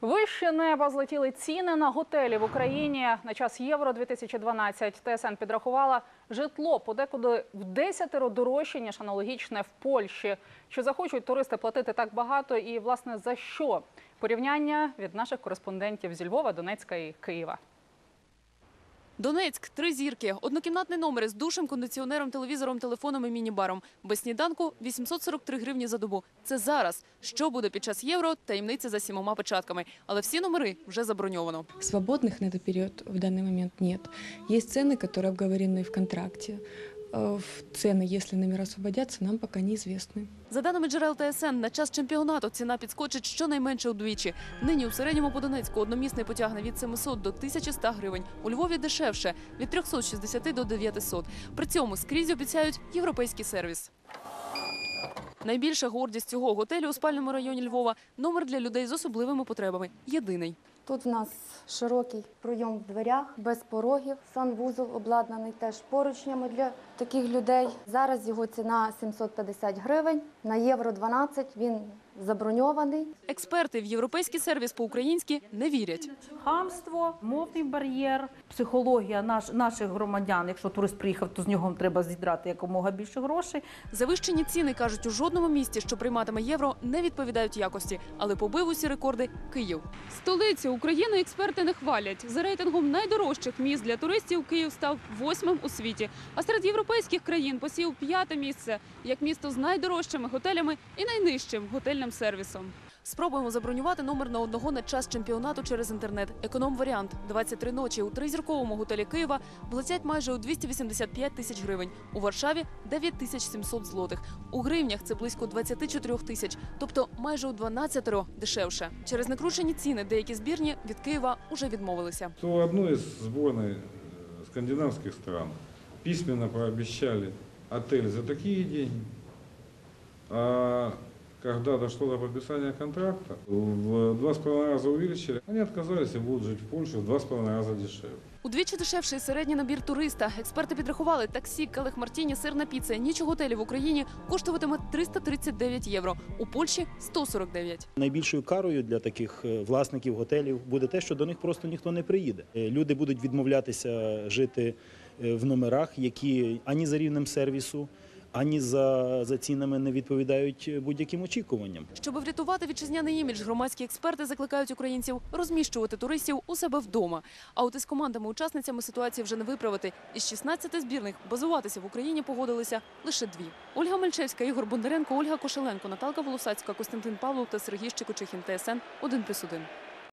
Вище неба злетіли ціни на готелі в Україні на час Євро 2012. ТСН підрахувала житло подекуди в десятеро дорожче, ніж аналогічне в Польщі. Чи захочуть туристи платити так багато і, власне, за що? Порівняння від наших кореспондентів зі Львова, Донецька і Києва. Донецьк, три зірки, однокімнатний номер з душем, кондиціонером, телевізором, телефоном і міні-баром. Без сніданку 843 гривні за добу. Це зараз. Що буде під час євро? Таємниця за сімома печатками. Але всі номери вже заброньовано. Свободных на этот период в данный момент нет. Есть цены, которые обговорены в контракте. Э, в Цены, если номера освободятся, нам пока неизвестны. За даними джерел ТСН, на час чемпіонату ціна підскочить щонайменше удвічі. Нині у середньому по Донецьку одномісний потягне від 700 до 1100 гривень. У Львові дешевше – від 360 до 900. При цьому скрізь обіцяють європейський сервіс. Найбільша гордість цього готелю у спальному районі Львова – номер для людей з особливими потребами. Єдиний. Тут в нас широкий пройом в дверях, без порогів. Санвузол обладнаний теж поручнями для таких людей. Зараз його ціна 750 гривень. На євро 12 він заброньований. Експерти в європейський сервіс по-українськи не вірять. Хамство, мовний бар'єр, психологія наш, наших громадян. Якщо турист приїхав, то з нього треба зідрати якомога більше грошей. Завищені ціни, кажуть, у жодному місті, що прийматиме євро, не відповідають якості. Але побив усі рекорди Київ. Столицю України експерти не хвалять. За рейтингом найдорожчих міст для туристів Київ став восьмим у світі. А серед європейських країн посів п'яте місце, як місто з найдорожчими готелями і найнижчим готельним сервісом. Спробуємо забронювати номер на одного на час чемпіонату через інтернет. Економ-варіант 23 ночі у тризірковому готелі Києва влетять майже у 285 тисяч гривень. У Варшаві 9700 злотих. У гривнях це близько 24 тисяч, тобто майже у 12 дешевше. Через накручені ціни деякі збірні від Києва уже відмовилися. то одной из сборной э, скандинавских стран письменно пообещали отель за такие деньги, а когда дошло до подписания контракта, в два с половиной раза увеличили, они отказались и будут жить в Польше в два с половиной раза дешевле. Удвічі дешевший середній набір туриста. Експерти підрахували таксі, келих Мартіні, сирна піца, ніч у готелі в Україні коштуватиме 339 євро. У Польщі 149. Найбільшою карою для таких е, власників готелів буде те, що до них просто ніхто не приїде. Е, Люди будуть відмовлятися жити е, в номерах, які ані за рівнем сервісу, ані за, за цінами не відповідають е, будь-яким очікуванням. Щоб врятувати вітчизняний імідж, громадські експерти закликають українців розміщувати туристів у себе вдома. А от із командами-учасницями ситуації вже не виправити. Із 16 збірних базуватися в Україні погодилися лише дві. Ольга Мельчевська, Ігор Бондаренко, Ольга Кошеленко, Наталка Волосацька, Костянтин Павлов та Сергій Щекочихін. ТСН 1+,1.